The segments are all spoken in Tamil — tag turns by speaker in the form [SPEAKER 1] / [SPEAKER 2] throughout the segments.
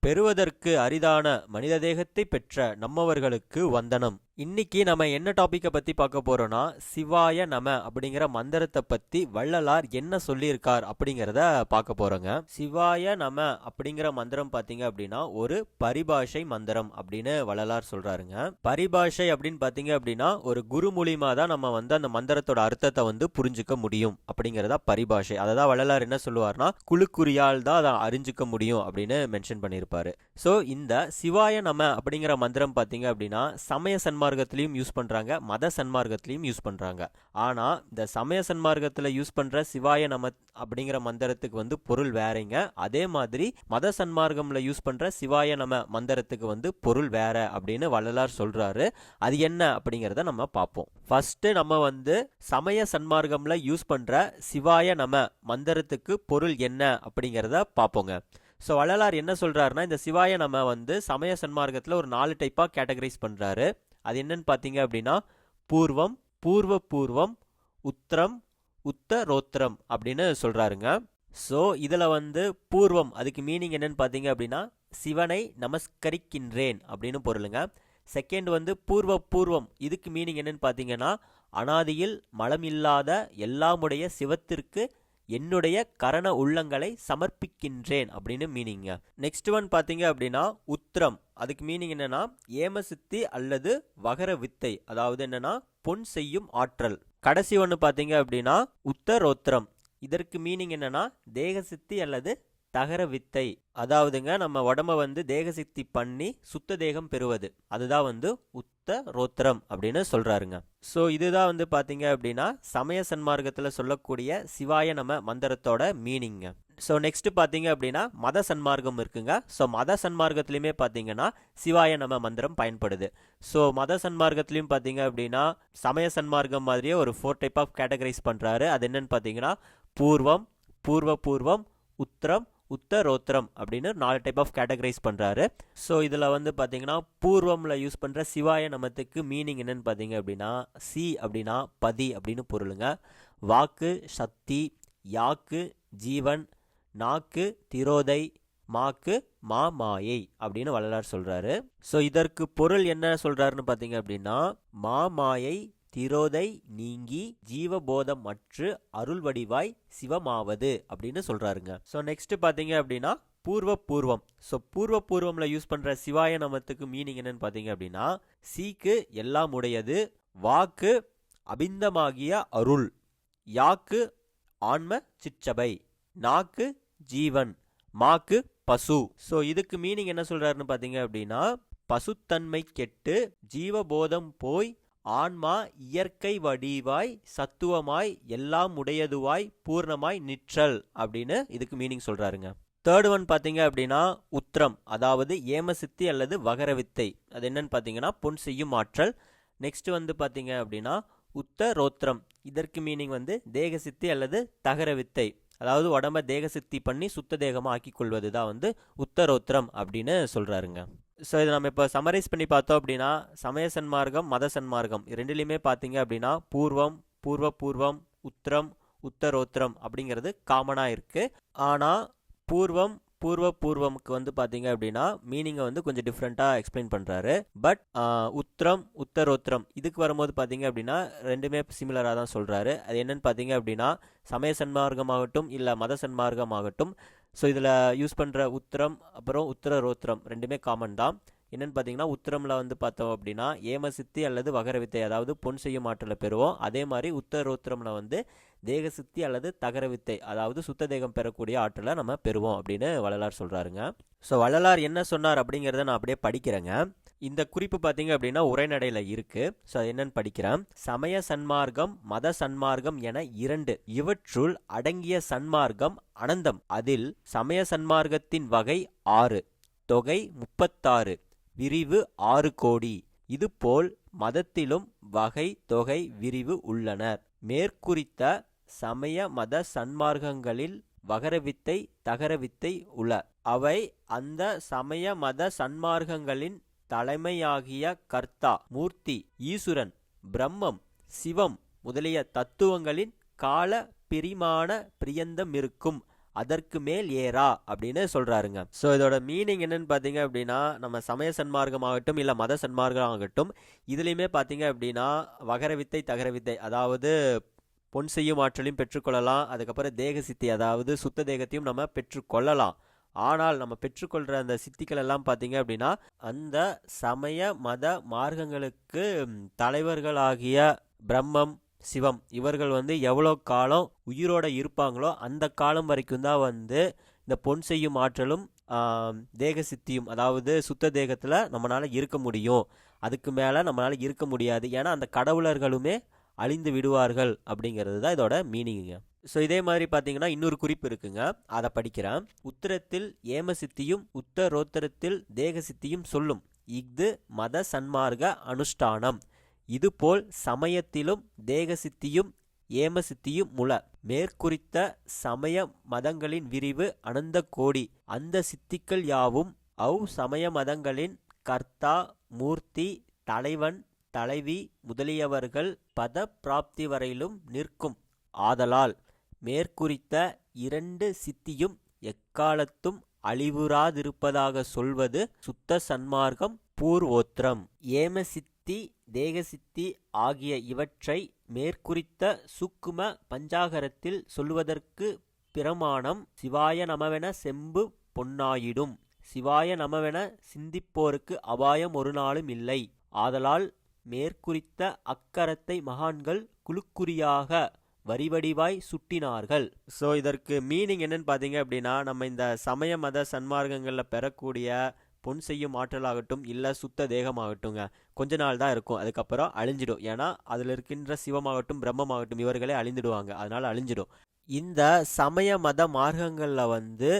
[SPEAKER 1] பெறுவதற்கு அரிதான மனித தேகத்தை பெற்ற நம்மவர்களுக்கு வந்தனம். இன்னைக்கு நம்ம என்ன டாப்பிக்கை பத்தி பார்க்க போறோம்னா சிவாய நம அப்படிங்கிற மந்திரத்தை பத்தி வள்ளலார் என்ன சொல்லியிருக்கார் அப்படிங்கிறத பார்க்க போறோங்க. சிவாய நம அப்படிங்கிற மந்திரம் பாத்தீங்க அப்படின்னா ஒரு பரிபாஷை மந்திரம் அப்படின்னு வள்ளலார் சொல்றாருங்க. பரிபாஷை அப்படின்னு பாத்தீங்க அப்படின்னா ஒரு குரு மூலியமாக தான் நம்ம வந்து அந்த மந்திரத்தோட அர்த்தத்தை வந்து புரிஞ்சுக்க முடியும் அப்படிங்கிறதா பரிபாஷை. அதை தான் வள்ளலார் என்ன சொல்லுவார்னா குழுக்குறியால் தான் அதை அறிஞ்சுக்க முடியும் அப்படின்னு மென்ஷன் பண்ணியிருப்பாரு. ஸோ இந்த சிவாய நம அப்படிங்கிற மந்திரம் பார்த்தீங்க அப்படின்னா சமய சன்மார்க்கத்திலையும் யூஸ் பண்ணுறாங்க மத சன்மார்க்கத்திலையும் யூஸ் பண்ணுறாங்க ஆனால் இந்த சமய சன்மார்க்கத்தில் யூஸ் பண்ணுற சிவாய நம அப்படிங்கிற மந்திரத்துக்கு வந்து பொருள் வேறங்க. அதே மாதிரி மத சன்மார்க்கமில் யூஸ் பண்ணுற சிவாய நம மந்திரத்துக்கு வந்து பொருள் வேற அப்படின்னு வள்ளலார் சொல்கிறாரு அது என்ன அப்படிங்கிறத நம்ம பார்ப்போம். ஃபஸ்ட்டு நம்ம வந்து சமய சன்மார்க்கமில் யூஸ் பண்ணுற சிவாய நம மந்திரத்துக்கு பொருள் என்ன அப்படிங்கிறத பார்ப்போங்க. ஸோ வள்ளலார் என்ன சொல்கிறாருன்னா இந்த சிவாய நம்ம வந்து சமய சன்மார்க்கத்தில் ஒரு நாலு டைப்பாக கேட்டகரைஸ் பண்ணுறாரு அது என்னன்னு பார்த்தீங்க அப்படின்னா பூர்வம் பூர்வ பூர்வம் உத்திரம் உத்தரோத்திரம் அப்படின்னு சொல்கிறாருங்க ஸோ இதில் வந்து பூர்வம் அதுக்கு மீனிங் என்னன்னு பார்த்தீங்க அப்படின்னா சிவனை நமஸ்கரிக்கின்றேன் அப்படின்னு பொருளுங்க. செகண்ட் வந்து பூர்வ பூர்வம் இதுக்கு மீனிங் என்னன்னு பார்த்தீங்கன்னா அனாதியில் மலமில்லாத எல்லாமுடைய சிவத்திற்கு என்னுடைய கரண உள்ளங்களை சமர்ப்பிக்கின்றேன் அப்படின்னு மீனிங்க நெக்ஸ்ட் ஒன் பார்த்தீங்க அப்படின்னா உத்திரம். அதுக்கு மீனிங் என்னன்னா ஏமசித்தி அல்லது வகர வித்தை. அதாவது என்னன்னா பொன் செய்யும் ஆற்றல். கடைசி ஒன்று பார்த்தீங்க அப்படின்னா உத்தரோத்திரம். இதற்கு மீனிங் என்னன்னா தேகசித்தி அல்லது தகர வித்தை அதாவதுங்க நம்ம உடம்ப வந்து தேகசித்தி பண்ணி சுத்த தேகம் பெறுவது. அதுதான் வந்து உத்த ரோத்திரம் அப்படின்னு சொல்றாருங்க. ஸோ இதுதான் வந்து பார்த்தீங்க அப்படின்னா சமய சன்மார்க்கத்தில் சொல்லக்கூடிய சிவாய நம்ம மந்திரத்தோட மீனிங்க ஸோ நெக்ஸ்ட் பார்த்தீங்க அப்படின்னா மத சன்மார்க்கம் இருக்குங்க. ஸோ மத சன்மார்க்கத்துலையுமே பார்த்தீங்கன்னா சிவாய நம மந்திரம் பயன்படுது. ஸோ மத சன்மார்க்கத்துலையும் பார்த்தீங்க அப்படின்னா சமய சன்மார்க்கம் மாதிரியே ஒரு ஃபோர் டைப் ஆஃப் கேட்டகரைஸ் பண்ணுறாரு அது என்னன்னு பார்த்தீங்கன்னா பூர்வம் பூர்வ பூர்வம் உத்திரம் உத்தரோத்திரம் அப்படின்னு நாலு டைப் ஆஃப் கேட்டகரைஸ் பண்ணுறாரு ஸோ இதில் வந்து பார்த்தீங்கன்னா பூர்வமில் யூஸ் பண்ணுற சிவாய நமத்துக்கு மீனிங் என்னென்னு பார்த்தீங்க அப்படின்னா சி அப்படின்னா பதி அப்படின்னு பொருளுங்க. வாக்கு சக்தி யாக்கு ஜீவன் நாக்கு திரோதை மாக்கு மா மாயை அப்படின்னு வள்ளலார் சொல்கிறாரு ஸோ இதற்கு பொருள் என்ன சொல்கிறாருன்னு பார்த்தீங்க அப்படின்னா மாமாயை திரோதை நீங்கி ஜீவபோதம் அற்று அருள் வடிவாய் சிவமாவது அப்படின்னு சொல்றாருங்க. ஸோ நெக்ஸ்ட் பார்த்தீங்க அப்படின்னா பூர்வ பூர்வம் ஸோ பூர்வ பூர்வம்ல யூஸ் பண்ற சிவாய நமத்துக்கு மீனிங் என்னன்னு பார்த்தீங்க அப்படின்னா சீக்கு எல்லாம் உடையது வாக்கு அபிந்தமாகிய அருள் யாக்கு ஆன்ம சிற்றபை நாக்கு ஜீவன் மாக்கு பசு. ஸோ இதுக்கு மீனிங் என்ன சொல்றாருன்னு பார்த்தீங்க அப்படின்னா பசுத்தன்மை கெட்டு ஜீவபோதம் போய் ஆன்மா இயற்கை வடிவாய் சத்துவமாய் எல்லாம் உடையதுவாய் பூர்ணமாய் நிற்றல் அப்படின்னு இதுக்கு மீனிங் சொல்றாருங்க. தேர்ட் ஒன் பார்த்தீங்க அப்படின்னா உத்திரம் அதாவது ஏமசித்தி அல்லது வகரவித்தை அது என்னன்னு பார்த்தீங்கன்னா பொன் செய்யும் ஆற்றல். நெக்ஸ்ட் வந்து பார்த்தீங்க அப்படின்னா உத்தரோத்திரம் இதற்கு மீனிங் வந்து தேகசித்தி அல்லது தகர வித்தை. அதாவது உடம்ப தேகசித்தி பண்ணி சுத்த தேகமாக ஆக்கி கொள்வது தான் வந்து உத்தரோத்திரம் அப்படின்னு சொல்கிறாருங்க ஸோ இதை நம்ம இப்போ சமரைஸ் பண்ணி பார்த்தோம் அப்படின்னா சமய சன்மார்க்கம் மத சன்மார்க்கம். ரெண்டுலேயுமே பார்த்தீங்க அப்படின்னா பூர்வம் பூர்வ பூர்வம் உத்திரம் உத்தரோத்திரம் அப்படிங்கிறது காமனாக இருக்குது ஆனால் பூர்வம் பூர்வ பூர்வமுக்கு வந்து பார்த்தீங்க அப்படின்னா மீனிங்கை வந்து கொஞ்சம் டிஃப்ரெண்ட்டாக எக்ஸ்பிளைன் பண்ணுறாரு பட் உத்திரம் உத்தரோத்திரம் இதுக்கு வரும்போது பார்த்தீங்க அப்படின்னா ரெண்டுமே சிமிலராக தான் சொல்கிறாரு அது என்னன்னு பார்த்தீங்க அப்படின்னா சமய சன்மார்க்கமாகட்டும் இல்லை மத சன்மார்க்கமாகட்டும் ஸோ இதில் யூஸ் பண்ணுற உத்திரம் அப்புறம் உத்தர ரோத்திரம் ரெண்டுமே காமன் தான். என்னென்னு பார்த்தீங்கன்னா உத்திரமில் வந்து பார்த்தோம் அப்படின்னா ஏமசித்தி அல்லது வகரவித்தை அதாவது பொன் செய்யும் ஆற்றலை பெறுவோம். அதே மாதிரி உத்தரோத்திரமில் வந்து தேகசித்தி அல்லது தகரவித்தை அதாவது சுத்த தேகம் பெறக்கூடிய ஆற்றலை நம்ம பெறுவோம் அப்படின்னு வள்ளலார் சொல்கிறாருங்க ஸோ வள்ளலார் என்ன சொன்னார் அப்படிங்கிறத நான் அப்படியே படிக்கிறேங்க. இந்த குறிப்பு பார்த்தீங்க அப்படின்னா உரைநடையில் இருக்கு. ஸோ அது என்னன்னு படிக்கிறேன். சமய சன்மார்க்கம் மத சன்மார்க்கம் என இரண்டு. இவற்றுள் அடங்கிய சன்மார்க்கம் அனந்தம். அதில் சமய சன்மார்க்கத்தின் வகை ஆறு. தொகை முப்பத்தாறு. விரிவு ஆறு கோடி. இதுபோல் மதத்திலும் வகை தொகை விரிவு உள்ளனர் மேற்குறித்த சமய மத சன்மார்க்கங்களில் வகரவித்தை தகரவித்தை உள. அவை அந்த சமய மத சன்மார்க்கங்களின் தலைமையாகிய கர்த்தா மூர்த்தி ஈசுரன் பிரம்மம் சிவம் முதலிய தத்துவங்களின் கால பிரிமான பிரியந்தமிருக்கும் அதற்கு மேல் ஏறா அப்படின்னு சொல்றாருங்க. ஸோ இதோட மீனிங் என்னன்னு பார்த்தீங்க அப்படின்னா நம்ம சமய சன்மார்க்கம் ஆகட்டும் இல்லை மத சன்மார்க்கம் ஆகட்டும் இதுலேயுமே பார்த்தீங்க அப்படின்னா வகர வித்தை தகர வித்தை அதாவது பொன் செய்யும் ஆற்றலையும் பெற்றுக்கொள்ளலாம் அதுக்கப்புறம் தேக சித்தி அதாவது சுத்த தேகத்தையும் நம்ம பெற்றுக்கொள்ளலாம். ஆனால் நம்ம பெற்றுக்கொள்கிற அந்த சித்திகள் எல்லாம் பார்த்தீங்க அப்படின்னா அந்த சமய மத மார்க்கங்களுக்கு தலைவர்களாகிய பிரம்மம் சிவம் இவர்கள் வந்து எவ்வளோ காலம் உயிரோட இருப்பாங்களோ அந்த காலம் வரைக்கும் தான் வந்து இந்த பொன் செய்யும் ஆற்றலும் தேக சித்தியும் அதாவது சுத்த தேகத்தில் நம்மளால் இருக்க முடியும். அதுக்கு மேலே நம்மளால் இருக்க முடியாது. ஏன்னா அந்த கடவுளர்களுமே அழிந்து விடுவார்கள் அப்படிங்கிறது தான் இதோட மீனிங்குங்க ஸோ இதே மாதிரி பார்த்தீங்கன்னா இன்னொரு குறிப்பு இருக்குங்க. அதை படிக்கிறேன். உத்தரத்தில் ஏம சித்தியும் உத்தரோத்தரத்தில் தேக சித்தியும் சொல்லும். இஃது மத சன்மார்க்க அனுஷ்டானம். இதுபோல் சமயத்திலும் தேக சித்தியும் ஏம சித்தியும் முல. மேற்குறித்த சமய மதங்களின் விரிவு அனந்த கோடி. அந்த சித்திகள் யாவும் அவ் சமய மதங்களின் கர்த்தா மூர்த்தி தலைவன் தலைவி முதலியவர்கள் பத பிராப்தி வரையிலும் நிற்கும். ஆதலால் மேற்குறித்த இரண்டு சித்தியும் எக்காலத்தும் அழிவுறாதிருப்பதாக சொல்வது சுத்த சன்மார்க்கம் பூர்வோத்திரம். ஏம சித்தி தேக சித்தி ஆகிய இவற்றை மேற்குறித்த சுக்கும பஞ்சாகரத்தில் சொல்வதற்கு பிரமாணம் சிவாய நமவென செம்பு பொன்னாயிடும். சிவாய நமவென சிந்திப்போருக்கு அபாயம் ஒரு நாளும் இல்லை. ஆதலால் மேற்குறித்த அக்கரத்தை மகான்கள் குலுக்குறியாக வரிவடிவாய் சுட்டினார்கள். ஸோ இதற்கு மீனிங் என்னன்னு பார்த்தீங்க அப்படின்னா நம்ம இந்த சமய மத சன்மார்க்கங்களில் பெறக்கூடிய பொன் செய்யும் ஆற்றலாகட்டும் இல்லை சுத்த தேகமாகட்டுங்க கொஞ்ச நாள் தான் இருக்கும். அதுக்கப்புறம் அழிஞ்சிடும். ஏன்னா அதில் இருக்கின்ற சிவமாகட்டும் பிரம்மமாகட்டும் இவர்களே அழிந்துடுவாங்க. அதனால் அழிஞ்சிடும். இந்த சமய மத மார்க்கங்களில் வந்து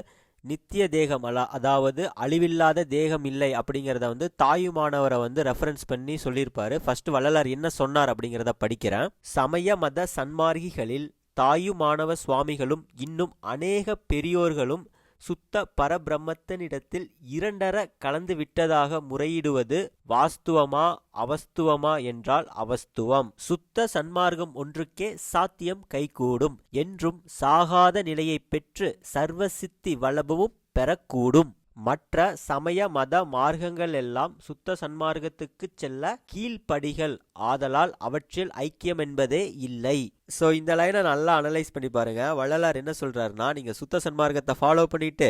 [SPEAKER 1] நித்திய தேகம் அல்ல அதாவது அழிவில்லாத தேகம் இல்லை அப்படிங்கிறத வந்து தாயுமானவரை வந்து ரெஃபரன்ஸ் பண்ணி சொல்லியிருப்பாரு. ஃபர்ஸ்ட் வள்ளலார் என்ன சொன்னார் அப்படிங்கிறத படிக்கிறேன். சமய மத சன்மார்கிகளில் தாயுமானவ சுவாமிகளும் இன்னும் அநேக பெரியோர்களும் சுத்த பரபிரம்மத்தனிடத்தில் இரண்டர கலந்து விட்டதாக முறையிடுவது வாஸ்துவமா அவஸ்துவமா என்றால் அவஸ்துவம். சுத்த சன்மார்க்கம் ஒன்றுக்கே சாத்தியம் கைகூடும். என்றும் சாகாத நிலையை பெற்று சர்வசித்தி வளபமும் பெறக்கூடும். மற்ற சமய மத மார்க்கங்கள் எல்லாம் சுத்த சன்மார்க்கத்துக்கு செல்ல கீழ்ப்படிகள். ஆதலால் அவற்றில் ஐக்கியம் என்பதே இல்லை. ஸோ இந்த லைனை நல்லா அனலைஸ் பண்ணி பாருங்க. வள்ளலார் என்ன சொல்றாருன்னா நீங்க சுத்த சன்மார்க்கத்தை ஃபாலோ பண்ணிட்டு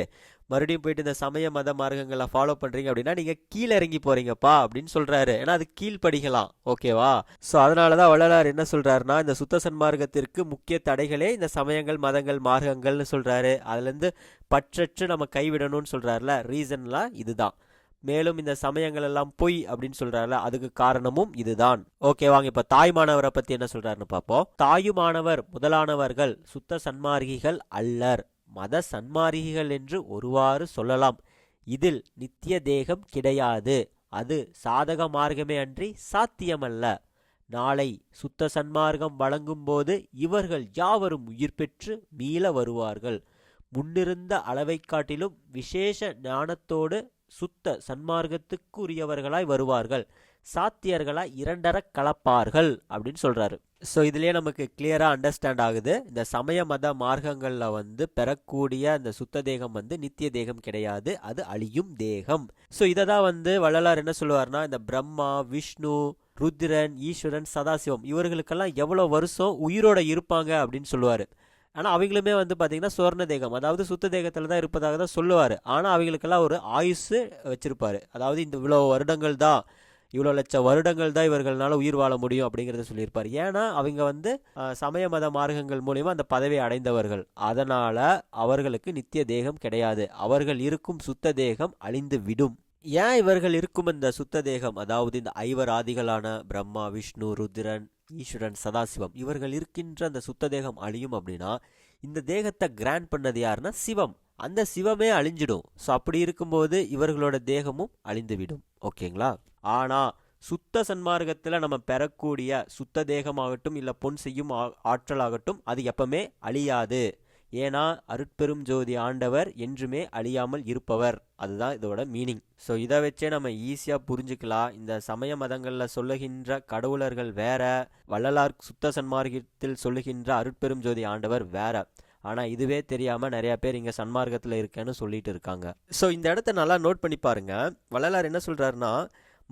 [SPEAKER 1] மறுபடியும் போயிட்டு இந்த சமய மத மார்க்கங்களை ஃபாலோ பண்ணுறீங்க அப்படின்னா நீங்க கீழே இறங்கி போறீங்கப்பா அப்படின்னு சொல்றாரு. ஏன்னா அது கீழ் படிக்கலாம் ஓகேவா ஸோ அதனாலதான் வள்ளலார் என்ன சொல்றாருன்னா இந்த சுத்த சன்மார்க்கத்திற்கு முக்கிய தடைகளே இந்த சமயங்கள் மதங்கள் மார்க்கங்கள்னு சொல்றாரு. அதுல இருந்து பற்றற்று நம்ம கைவிடணும்னு சொல்றாருல. ரீசன்லாம் இதுதான். மேலும் இந்த சமயங்கள் எல்லாம் பொய் அப்படின்னு சொல்றாருல அதுக்கு காரணமும் இதுதான். ஓகே வாங்க இப்ப தாய்மானவரை பத்தி என்ன சொல்றாருன்னு பார்ப்போம். தாயுமானவர் முதலானவர்கள் சுத்த சன்மார்கிகள் அல்லர். மத சன்மார்கிகள் என்று ஒருவாறு சொல்லலாம். இதில் நித்திய தேகம் கிடையாது. அது சாதக மார்க்கமே அன்றி சாத்தியமல்ல. நாளை சுத்த சன்மார்க்கம் வழங்கும்போது இவர்கள் யாவரும் உயிர் பெற்று மீள வருவார்கள். முன்னிருந்த அளவைக் காட்டிலும் விசேஷ ஞானத்தோடு சுத்த சன்மார்க்கத்துக்கு உரியவர்களாய் வருவார்கள். சாத்தியர்களாய் இரண்டர கலப்பார்கள் அப்படின்னு சொல்கிறாரு ஸோ இதுலேயே நமக்கு கிளியராக அண்டர்ஸ்டாண்ட் ஆகுது. இந்த சமய மத மார்க்கங்களில் வந்து பெறக்கூடிய அந்த சுத்த தேகம் வந்து நித்திய தேகம் கிடையாது. அது அழியும் தேகம். ஸோ இதை தான் வந்து வள்ளலார் என்ன சொல்லுவார்னா இந்த பிரம்மா விஷ்ணு ருத்ரன் ஈஸ்வரன் சதாசிவம் இவர்களுக்கெல்லாம் எவ்வளோ வருஷம் உயிரோட இருப்பாங்க அப்படின்னு சொல்லுவார். ஆனால் அவங்களுமே வந்து பார்த்திங்கன்னா சுவர்ண தேகம் அதாவது சுத்த தேகத்தில் தான் இருப்பதாக தான் சொல்லுவார். ஆனால் அவங்களுக்கெல்லாம் ஒரு ஆயுசு வச்சுருப்பார். அதாவது இந்த இவ்வளோ வருடங்கள் தான் இவ்வளோ லட்சம் வருடங்கள் தான் இவர்களால் உயிர் வாழ முடியும் அப்படிங்கிறத சொல்லியிருப்பார். ஏன்னா அவங்க வந்து சமய மத மார்க்கங்கள் மூலிமா அந்த பதவியை அடைந்தவர்கள். அதனால் அவர்களுக்கு நித்திய தேகம் கிடையாது. அவர்கள் இருக்கும் சுத்த தேகம் அழிந்து விடும். ஏன் இவர்கள் இருக்கும் இந்த சுத்த தேகம்? அதாவது இந்த ஐவர் ஆதிகளான பிரம்மா விஷ்ணு ருத்ரன் ஈஸ்வரன் சதாசிவம். இவர்கள் இருக்கின்ற அந்த சுத்த தேகம் அழியும் அப்படின்னா இந்த தேகத்தை கிராண்ட் பண்ணது யாருன்னா சிவம். அந்த சிவமே அழிஞ்சிடும். ஸோ அப்படி இருக்கும்போது இவர்களோட தேகமும் அழிந்துவிடும். ஓகேங்களா? ஆனா சுத்த சன்மார்க்கத்தில் நம்ம பெறக்கூடிய சுத்த தேகமாகட்டும் இல்லை பொன் செய்யும் ஆ- ஆற்றலாகட்டும் அது எப்பவுமே அழியாது. ஏன்னா அருட்பெரும் ஜோதி ஆண்டவர் என்றுமே அழியாமல் இருப்பவர். அதுதான் இதோட மீனிங் ஸோ இதை வச்சே நம்ம ஈஸியாக புரிஞ்சுக்கலாம். இந்த சமய மதங்களில் சொல்லுகின்ற கடவுளர்கள் வேற வள்ளலார் சுத்த சன்மார்க்கத்தில் சொல்லுகின்ற அருட்பெரும் ஜோதி ஆண்டவர் வேற. ஆனால் இதுவே தெரியாமல் நிறைய பேர் இங்கே சன்மார்க்கத்தில் இருக்கேன்னு சொல்லிட்டு இருக்காங்க. ஸோ இந்த இடத்த நல்லா நோட் பண்ணி பாருங்க. வள்ளலார் என்ன சொல்கிறாருன்னா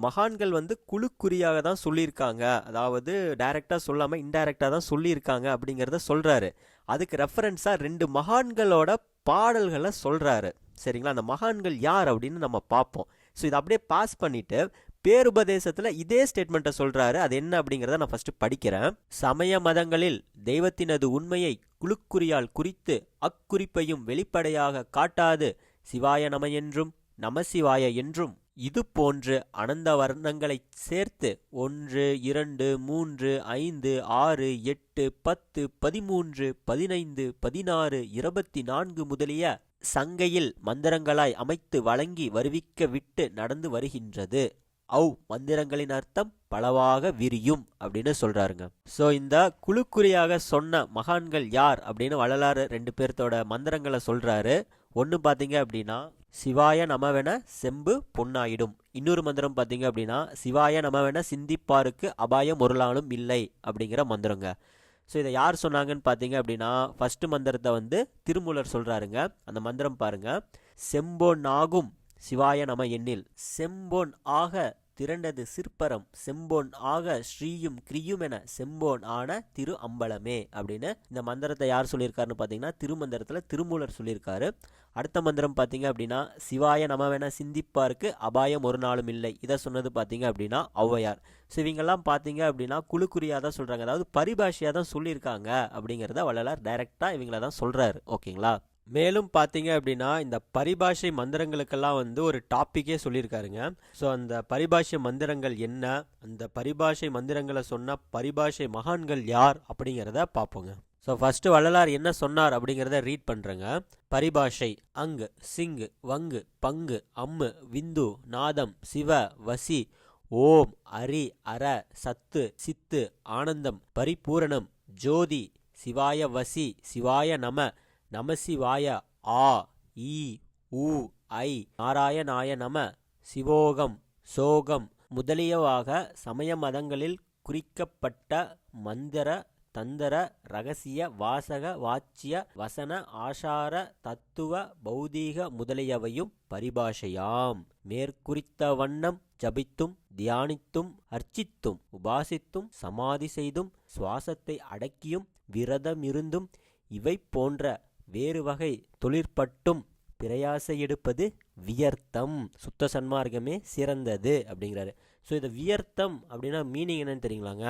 [SPEAKER 1] மகான்கள் வந்து குழுக்குறியாக தான் சொல்லியிருக்காங்க. அதாவது டைரெக்டாக சொல்லாமல் இன்டைரக்டாக தான் சொல்லியிருக்காங்க அப்படிங்கிறத சொல்கிறாரு அதுக்கு ரெஃபரன்ஸாக ரெண்டு மகான்களோட பாடல்களை சொல்கிறாரு சரிங்களா? அந்த மகான்கள் யார் அப்படின்னு நம்ம பார்ப்போம். ஸோ இதை அப்படியே பாஸ் பண்ணிட்டு பேருபதேசத்தில் இதே ஸ்டேட்மெண்ட்டை சொல்கிறாரு அது என்ன அப்படிங்கிறத நான் ஃபஸ்ட்டு படிக்கிறேன். சமய மதங்களில் தெய்வத்தினது உண்மையை குழுக்குறியால் குறித்து அக்குறிப்பையும் வெளிப்படையாக காட்டாது. சிவாய நம என்றும் நமசிவாய என்றும் இது போன்று அனந்த வர்ணங்களைச் சேர்த்து ஒன்று இரண்டு மூன்று ஐந்து ஆறு எட்டு பத்து பதிமூன்று பதினைந்து பதினாறு இருபத்தி நான்கு முதலிய சங்கையில் மந்திரங்களாய் அமைத்து வழங்கி வருவிக்க விட்டு நடந்து வருகின்றது. அவ் மந்திரங்களின் அர்த்தம் பலவாக விரியும் அப்படின்னு சொல்றாருங்க. ஸோ இந்த குழுக்குறியாக சொன்ன மகான்கள் யார் அப்படின்னு வள்ளலாறு ரெண்டு பேர்த்தோட மந்திரங்களை சொல்றாரு. ஒன்று பார்த்தீங்க அப்படின்னா சிவாய நமவென செம்பு பொன்னாயிடும். இன்னொரு மந்திரம் பார்த்தீங்க அப்படின்னா சிவாய நமவென சிந்திப்பாருக்கு அபாயம் ஒருளாலும் இல்லை அப்படிங்கிற மந்திரங்க. ஸோ இதை யார் சொன்னாங்கன்னு பார்த்தீங்க அப்படின்னா ஃபஸ்ட்டு மந்திரத்தை வந்து திருமூலர் சொல்கிறாருங்க அந்த மந்திரம் பாருங்க. செம்பொன் ஆகும் சிவாய நம எண்ணில் செம்பொன் ஆக திரண்டது சிற்பரம். செம்பொன் ஆக ஸ்ரீயும் கிரியும் என செம்போன் ஆன திரு அம்பலமே அப்படின்னு இந்த மந்திரத்தை யார் சொல்லியிருக்காருன்னு பார்த்தீங்கன்னா திருமந்திரத்தில் திருமூலர் சொல்லியிருக்காரு. அடுத்த மந்திரம் பார்த்தீங்க அப்படின்னா சிவாய வேணால் சிந்திப்பாருக்கு அபாயம் ஒரு நாளும் இல்லை. இதை சொன்னது பார்த்தீங்க அப்படின்னா ஔவையார். ஸோ இவங்கெல்லாம் பார்த்தீங்க அப்படின்னா குழுக்குறியாக தான் சொல்கிறாங்க அதாவது பரிபாஷையாக தான் சொல்லியிருக்காங்க அப்படிங்கிறத வள்ளலார் டைரெக்டாக இவங்கள தான் சொல்கிறாரு ஓகேங்களா? மேலும் பார்த்தீங்க அப்படின்னா இந்த பரிபாஷை மந்திரங்களுக்கெல்லாம் வந்து ஒரு டாப்பிக்கே சொல்லியிருக்காருங்க. ஸோ அந்த பரிபாஷை மந்திரங்கள் என்ன? அந்த பரிபாஷை மந்திரங்களை சொன்ன பரிபாஷை மகான்கள் யார் அப்படிங்கிறத பார்ப்போங்க. ஸோ ஃபஸ்ட்டு வள்ளலார் என்ன சொன்னார் அப்படிங்கிறத ரீட் பண்ணுறேங்க பரிபாஷை அங்கு சிங்கு வங்கு பங்கு அம்மு விந்து நாதம் சிவ வசி ஓம் அரி அர சத்து சித்து ஆனந்தம் பரிபூரணம் ஜோதி சிவாய வசி சிவாய நம நமசிவாய ஆ ஈ ஊ ஐ நாராயணாய நம சிவோகம் சோகம் முதலியவாக சமய மதங்களில் குறிக்கப்பட்ட மந்திர தந்தர ரகசிய வாசக வாச்சிய வசன ஆசார தத்துவ பௌதீக முதலியவையும் பரிபாஷையாம். மேற்குறித்த வண்ணம் ஜபித்தும் தியானித்தும் அர்ச்சித்தும் உபாசித்தும் சமாதி செய்தும் சுவாசத்தை அடக்கியும் விரதமிருந்தும் இவை போன்ற வேறு வகை தொழிற்பட்டும் பிரயாசை எடுப்பது வியர்த்தம். சுத்த சன்மார்க்கமே சிறந்தது அப்படிங்கிறாரு. ஸோ இது வியர்த்தம் அப்படின்னா மீனிங் என்னன்னு தெரியுங்களாங்க?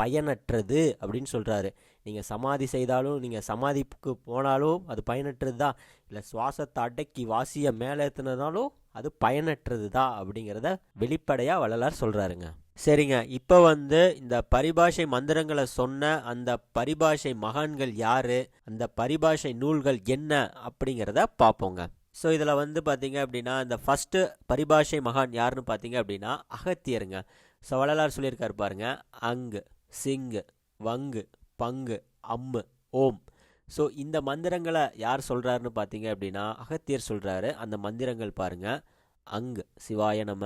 [SPEAKER 1] பயனற்றது அப்படின்னு சொல்கிறாரு நீங்கள் சமாதி செய்தாலும் நீங்கள் சமாதிக்கு போனாலும் அது பயனற்றது தான் இல்லை சுவாசத்தை அடக்கி வாசியை மேலே ஏற்றுனதாலும் அது பயனற்றது தான் அப்படிங்கிறத வெளிப்படையாக வள்ளலார் சொல்கிறாருங்க சரிங்க. இப்போ வந்து இந்த பரிபாஷை மந்திரங்களை சொன்ன அந்த பரிபாஷை மகான்கள் யாரு? அந்த பரிபாஷை நூல்கள் என்ன? அப்படிங்கிறத பார்ப்போங்க ஸோ இதில் வந்து பார்த்தீங்க அப்படின்னா இந்த ஃபஸ்ட்டு பரிபாஷை மகான் யாருன்னு பார்த்தீங்க அப்படின்னா அகத்தியருங்க. ஸோ வள்ளலார் சொல்லியிருக்காரு பாருங்க அங்கு. சிங்கு வங்கு பங்கு அம்மு ஓம். ஸோ இந்த மந்திரங்களை யார் சொல்கிறாருன்னு பார்த்தீங்க அப்படின்னா அகத்தியர் சொல்கிறாரு அந்த மந்திரங்கள் பாருங்க. அங் சிவாய நம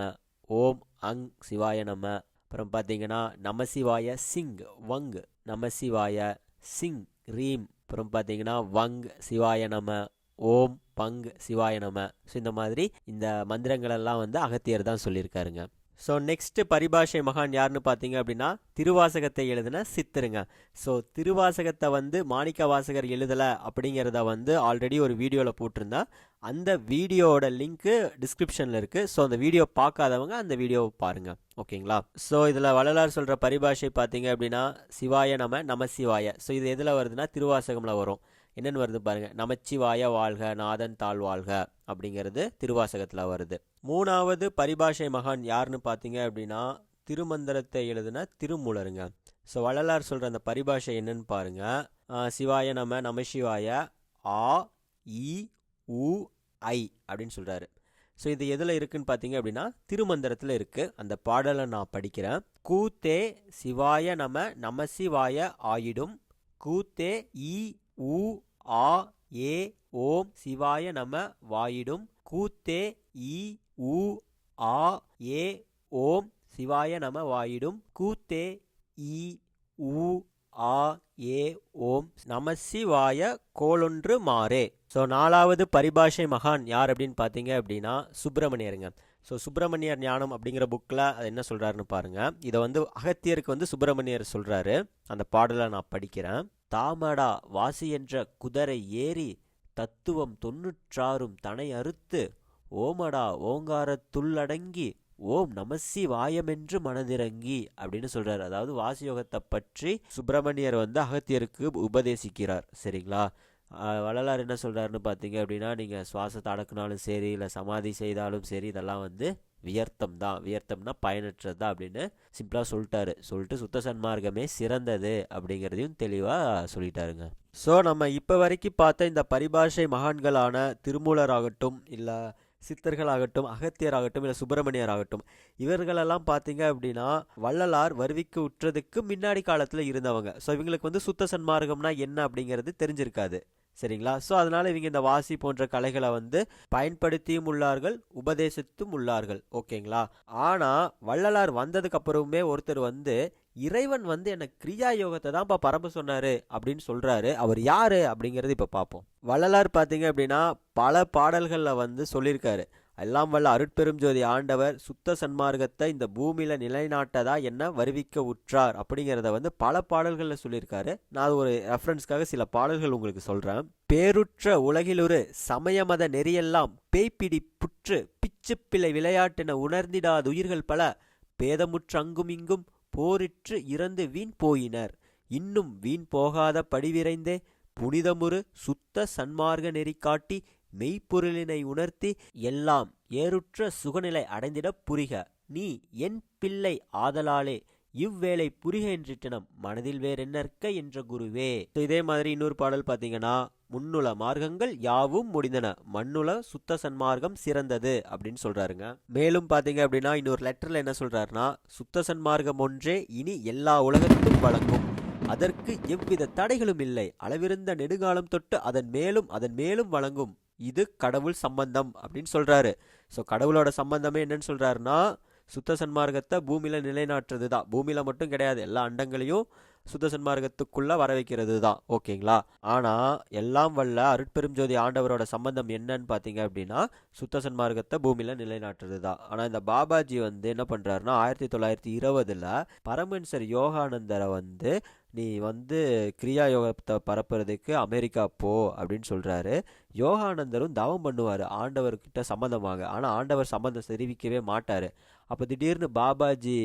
[SPEAKER 1] ஓம் அங் சிவாய நம. அப்புறம் பார்த்தீங்கன்னா நமசிவாய சிங் வங் நமசிவாய சிங் ரீம். அப்புறம் பார்த்தீங்கன்னா வங் சிவாய நம ஓம் பங் சிவாய நம. ஸோ இந்த மாதிரி இந்த மந்திரங்களெல்லாம் வந்து அகத்தியர் தான் சொல்லியிருக்காருங்க. ஸோ நெக்ஸ்ட்டு பரிபாஷை மகான் யாருன்னு பார்த்தீங்க அப்படின்னா திருவாசகத்தை எழுதின சித்தருங்க. ஸோ திருவாசகத்தை வந்து மாணிக்க வாசகர் எழுதலை அப்படிங்கிறத வந்து ஆல்ரெடி ஒரு வீடியோவில் போட்டிருந்தா. அந்த வீடியோவோட லிங்க்கு டிஸ்கிரிப்ஷனில் இருக்குது ஸோ அந்த வீடியோ பார்க்காதவங்க அந்த வீடியோவை பாருங்கள் ஓகேங்களா? ஸோ இதில் வள்ளலார் சொல்கிற பரிபாஷை பார்த்தீங்க அப்படின்னா சிவாய நம நம சிவாய ஸோ இது எதில் வருதுன்னா திருவாசகமில் வரும். என்னென்னு வருது பாருங்க. நமச்சிவாய வாழ்க நாதன் தாழ் வாழ்க அப்படிங்கிறது திருவாசகத்தில் வருது. மூணாவது பரிபாஷை மகான் யாருன்னு பார்த்தீங்க அப்படின்னா திருமந்திரத்தை எழுதின திருமூலருங்க. ஸோ வள்ளலார் சொல்கிற அந்த பரிபாஷை என்னன்னு பாருங்க. சிவாய நம நமசிவாய ஆ இ உ ஐ அப்படின்னு சொல்கிறாரு ஸோ இது எதில் இருக்குன்னு பார்த்தீங்க அப்படின்னா திருமந்திரத்தில் இருக்குது அந்த பாடலை நான் படிக்கிறேன். கூத்தே சிவாய நம நமசிவாய ஆயிடும். கூத்தே இ உ ஆ ஏ ஓம் சிவாய நம வாயிடும். கூத்தே இ உ ஆ ஏ ஓம் சிவாய நம வாயிடும். கூத்தே இ உ ஆ ஏ ஓம் நமசிவாய கோலொன்று மாறே. ஸோ நாலாவது பரிபாஷை மகான் யார் அப்படின்னு பார்த்தீங்க அப்படின்னா சுப்பிரமணியருங்க. ஸோ சுப்பிரமணியர் ஞானம் அப்படிங்கிற புக்கில் அது என்ன சொல்கிறாருன்னு பாருங்கள் இதை வந்து அகத்தியருக்கு வந்து சுப்பிரமணியர் சொல்கிறாரு அந்த பாடலை நான் படிக்கிறேன். தாமடா வாசி என்ற குதிரை ஏறி தத்துவம் தொன்னூற்றாறும் தனை அறுத்து ஓமடா ஓங்காரத்துள்ளடங்கி ஓம் நமசி வாயமென்று மனதிறங்கி அப்படின்னு சொல்றாரு. அதாவது வாசியோகத்தை பற்றி சுப்பிரமணியர் வந்து அகத்தியருக்கு உபதேசிக்கிறார். சரிங்களா? வள்ளலார் என்ன சொல்கிறாருன்னு பார்த்தீங்க அப்படின்னா நீங்கள் சுவாசத்தை அடக்குனாலும் சரி இல்லை சமாதி செய்தாலும் சரி இதெல்லாம் வந்து வியர்த்தம் தான். வியர்த்தம்னா பயனற்றது தான் அப்படின்னு சிம்பிளாக சொல்லிட்டாரு. சொல்லிட்டு சுத்த சன்மார்க்கமே சிறந்தது அப்படிங்கிறதையும் தெளிவாக சொல்லிட்டாருங்க. ஸோ நம்ம இப்போ வரைக்கும் பார்த்த இந்த பரிபாஷை மகான்களான திருமூலர் ஆகட்டும் இல்லை சித்தர்களாகட்டும் அகத்தியராகட்டும் இல்லை சுப்பிரமணியர் ஆகட்டும் இவர்களெல்லாம் பார்த்தீங்க அப்படின்னா வள்ளலார் வருவிக்கு உற்றதுக்கு முன்னாடி காலத்தில் இருந்தவங்க. ஸோ இவங்களுக்கு வந்து சுத்த சன்மார்க்கம்னா என்ன அப்படிங்கிறது தெரிஞ்சிருக்காது. சரிங்களா? ஸோ அதனால இவங்க இந்த வாசி போன்ற கலைகளை வந்து பயன்படுத்தியும் உள்ளார்கள் உபதேசித்தும் உள்ளார்கள். ஓகேங்களா? ஆனால் வள்ளலார் வந்ததுக்கு அப்புறமே ஒருத்தர் வந்து இறைவன் வந்து என்ன கிரியா யோகத்தை தான்ப்பா பரம்ப சொன்னாரு அப்படின்னு சொல்றாரு. அவர் யாரு அப்படிங்கறது இப்போ பார்ப்போம் வள்ளலார் பார்த்தீங்க அப்படின்னா பல பாடல்களில் வந்து சொல்லியிருக்காரு. எல்லாம் வல்ல அருட்பெரும் ஜோதி ஆண்டவர் சுத்த சன்மார்க்கத்தை இந்த பூமியில நிலைநாட்டதா என்ன வருவிக்க உற்றார் அப்படிங்கிறத வந்து பல பாடல்கள்ல சொல்லியிருக்காரு. நான் அது ஒரு ரெஃபரன்ஸ்க்காக சில பாடல்கள் உங்களுக்கு சொல்றேன். பேருற்ற உலகிலொரு சமயமத நெறியெல்லாம் பேய்பிடி புற்று பிச்சு பிள்ளை விளையாட்டென உணர்ந்திடாத உயிர்கள் பல பேதமுற்றங்கும் இங்கும் போரிற்று இறந்து வீண் போயினர். இன்னும் வீண் போகாத படிவிரைந்தே புனிதமுறு சுத்த சன்மார்க்க நெறி காட்டி மெய்ப்பொருளினை உணர்த்தி எல்லாம் ஏறுற்ற சுகநிலை அடைந்திடப் புரிக. நீ என் பிள்ளை ஆதலாலே இவ்வேளை புரிக என்றிட்டனம் மனதில் வேறென்னற்க என்ற குருவே. இதே மாதிரி இன்னொரு பாடல் பாத்தீங்கன்னா முன்னுல மார்க்கங்கள் யாவும் முடிந்தன மண்ணுல சுத்த சன்மார்க்கம் சிறந்தது அப்படின்னு சொல்றாருங்க. மேலும் பாத்தீங்க அப்படின்னா இன்னொரு லெட்டர்ல என்ன சொல்றாருன்னா சுத்த சன்மார்க்கம் ஒன்றே இனி எல்லா உலகத்துக்கும் வழங்கும். அதற்கு எவ்வித தடைகளும் இல்லை. அளவிருந்த நெடுகாலம் தொட்டு அதன் மேலும் அதன் மேலும் வழங்கும். இது கடவுள் சம்பந்தம் அப்படின்னு சொல்றாரு. ஸோ கடவுளோட சம்பந்தமே என்னன்னு சொல்றாருன்னா சுத்த சன்மார்க்கத்தை பூமியில் நிலைநாட்டுறது தான் பூமியில மட்டும் கிடையாது எல்லா அண்டங்களையும் சுத்த சன்மார்க்கத்துக்குள்ள வர வைக்கிறது தான் ஓகேங்களா? ஆனா எல்லாம் வல்ல அருட்பெரும் ஜோதி ஆண்டவரோட சம்பந்தம் என்னன்னு பாத்தீங்க அப்படின்னா சுத்த சன்மார்க்கத்தை பூமியில நிலைநாட்டுறது தான் ஆனா இந்த பாபாஜி வந்து என்ன பண்றாருன்னா ஆயிரத்தி தொள்ளாயிரத்தி இருபதுல பரமன்சர் யோகானந்தரை வந்து நீ வந்து கிரியா யோகத்தை பரப்புறதுக்கு அமெரிக்கா போ அப்படின்னு சொல்றாரு. யோகானந்தரும் தவம் பண்ணுவார் ஆண்டவர்கிட்ட சம்மந்தமாக ஆனால் ஆண்டவர் சம்மந்தம் தெரிவிக்கவே மாட்டார். அப்போ திடீர்னு பாபாஜி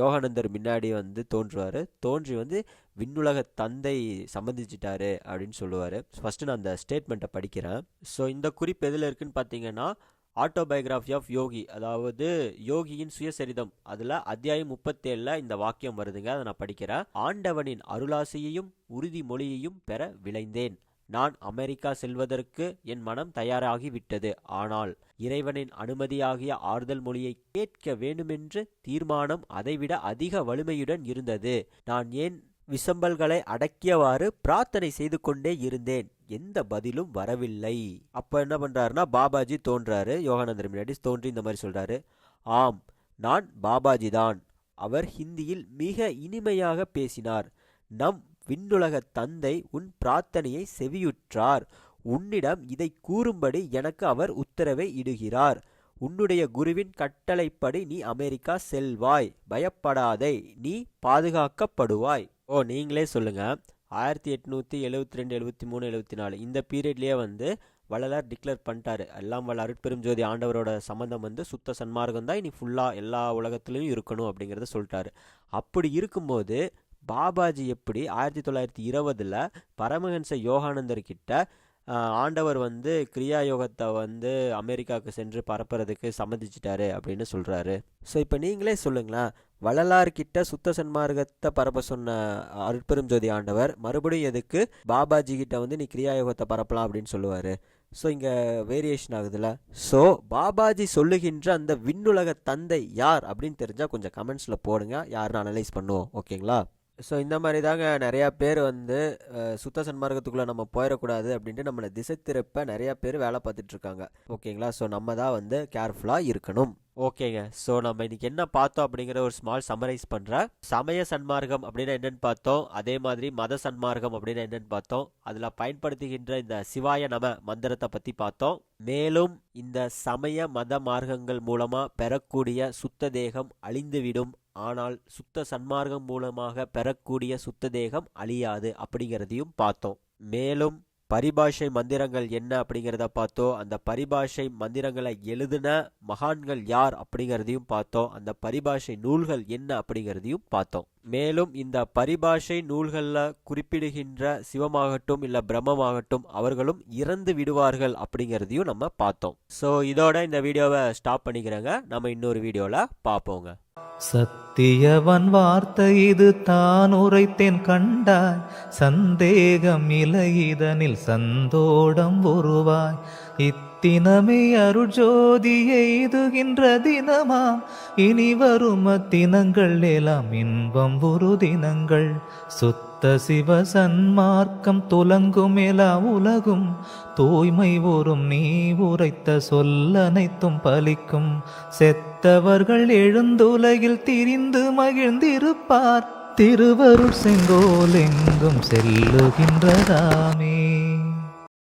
[SPEAKER 1] யோகானந்தர் முன்னாடி வந்து தோன்றுவார். தோன்றி வந்து விண்ணுலக தந்தை சம்மந்திச்சிட்டாரு அப்படின்னு சொல்லுவார். ஃபர்ஸ்ட் நான் அந்த ஸ்டேட்மெண்ட்டை படிக்கிறேன். ஸோ இந்த குறிப்பு எதில் இருக்குன்னு பார்த்தீங்கன்னா ஆட்டோபயோகிராஃபி ஆஃப் யோகி அதாவது யோகியின் சுயசரிதம். அதில் அத்தியாயம் முப்பத்தேழில் இந்த வாக்கியம் வருதுங்க அதை நான் படிக்கிறேன். ஆண்டவனின் அருளாசையையும் உறுதிமொழியையும் பெற விளைந்தேன் நான் அமெரிக்கா செல்வதற்கு என் மனம் தயாராகிவிட்டது. ஆனால் இறைவனின் அனுமதியாகிய ஆறுதல் மொழியை கேட்க வேண்டுமென்று தீர்மானம் அதைவிட அதிக வலிமையுடன் இருந்தது. நான் ஏன் விசம்பல்களை அடக்கியவாறு பிரார்த்தனை செய்து கொண்டே இருந்தேன்? எந்த பதிலும் வரவில்லை. அப்ப என்ன பண்றாருன்னா பாபாஜி தோன்றாரு. யோகானந்தர் முன்னாடி தோன்றி இந்த மாதிரி சொல்றாரு. ஆம் நான் பாபாஜி தான். அவர் ஹிந்தியில் மிக இனிமையாக பேசினார். நம் விண்ணுலக தந்தை உன் பிரார்த்தனையை செவியுற்றார். உன்னிடம் இதை கூறும்படி எனக்கு அவர் உத்தரவை இடுகிறார். உன்னுடைய குருவின் கட்டளைப்படி நீ அமெரிக்கா செல்வாய். பயப்படாதே நீ பாதுகாக்கப்படுவாய். ஓ நீங்களே சொல்லுங்க. ஆயிரத்தி எட்நூத்தி எழுவத்தி ரெண்டு எழுவத்தி மூணு எழுவத்தி நாலு. இந்த பீரியட்லயே வந்து வள்ளலார் டிக்ளேர் பண்ணிட்டாரு. எல்லாம் வல்ல அருட்பெரும் ஜோதி ஆண்டவரோட சம்மந்தம் வந்து சுத்த சன்மார்க்கம் தான் இனி ஃபுல்லா எல்லா உலகத்துலயும் இருக்கணும் அப்படிங்கறத சொல்லிட்டாரு. அப்படி இருக்கும்போது பாபாஜி எப்படி ஆயிரத்தி தொள்ளாயிரத்தி இருபதுல பரமஹன்ச யோகானந்தர்கிட்ட ஆண்டவர் வந்து கிரியா யோகத்தை வந்து அமெரிக்காவுக்கு சென்று பரப்புறதுக்கு சம்மதிச்சிட்டாரு அப்படின்னு சொல்கிறாரு ஸோ இப்போ நீங்களே சொல்லுங்களேன். வள்ளலார்கிட்ட சுத்த சன்மார்க்கத்தை பரப்ப சொன்ன அருட்பெரும் ஜோதி ஆண்டவர் மறுபடியும் எதுக்கு பாபாஜி கிட்ட வந்து நீ கிரியா யோகத்தை பரப்பலாம் அப்படின்னு சொல்லுவார். ஸோ இங்கே வேரியேஷன் ஆகுதுல்ல ஸோ பாபாஜி சொல்லுகின்ற அந்த விண்ணுலக தந்தை யார் அப்படின்னு தெரிஞ்சால் கொஞ்சம் கமெண்ட்ஸில் போடுங்க. யாருன்னு அனலைஸ் பண்ணுவோம். ஓகேங்களா ஸோ இந்த மாதிரி தாங்க நிறையா பேர் வந்து சுத்த சன்மார்க்கத்துக்குள்ளே நம்ம போயிடக்கூடாது அப்படின்ட்டு நம்மளை திசை திருப்ப நிறையா பேர் வேலை பார்த்துட்ருக்காங்க. ஓகேங்களா? ஸோ நம்ம தான் வந்து கேர்ஃபுல்லாக இருக்கணும். ஓகேங்க. ஸோ நம்ம இன்னைக்கு என்ன பார்த்தோம் அப்படிங்கிற ஒரு ஸ்மால் சமரைஸ் பண்ணுறேன் சமய சன்மார்க்கம் அப்படின்னா என்னன்னு பார்த்தோம். அதே மாதிரி மத சன்மார்க்கம் அப்படின்னா என்னன்னு பார்த்தோம். அதில் பயன்படுத்துகின்ற இந்த சிவாய நம மந்திரத்தை பற்றி பார்த்தோம். மேலும் இந்த சமய மத மார்க்கங்கள் மூலமாக பெறக்கூடிய சுத்த தேகம் அழிந்துவிடும் ஆனால் சுத்த சன்மார்க்கம் மூலமாக பெறக்கூடிய சுத்த தேகம் அழியாது அப்படிங்கிறதையும் பார்த்தோம். மேலும் பரிபாஷை மந்திரங்கள் என்ன அப்படிங்கிறத பார்த்தோம் அந்த பரிபாஷை மந்திரங்களை எழுதின மகான்கள் யார் அப்படிங்கிறதையும் பார்த்தோம். அந்த பரிபாஷை நூல்கள் என்ன அப்படிங்கிறதையும் பார்த்தோம். மேலும் இந்த பரிபாஷை நூல்களில் குறிப்பிடுகின்ற சிவமாகட்டும் இல்லை பிரம்மமாகட்டும் அவர்களும் இறந்து விடுவார்கள் அப்படிங்கிறதையும் நம்ம பார்த்தோம். ஸோ இதோட இந்த வீடியோவை ஸ்டாப் பண்ணிக்கிறேங்க. நம்ம இன்னொரு வீடியோவில் பார்ப்போங்க.
[SPEAKER 2] சத்தியவன் வார்த்தை இது தான் உரைத்தேன் கண்டாய். சந்தேகம் இலை இதனில் சந்தோடம் உருவாய். இத்தினமே அருஜோதி எய்துகின்ற தினமாம். இனி வரும் தினங்கள் எல்லாம் இன்பம் ஒரு தினங்கள். சுத்த சிவ சன்மார்க்கம் துலங்கும் எலா உலகும். தூய்மை ஊறும் நீ உரைத்த சொல்லனைத்தும் பலிக்கும். செத்தவர்கள் எழுந்துலகில் திரிந்து மகிழ்ந்திருப்பார். திருவருள் செங்கோல் எங்கும் செல்லுகின்றதாமே.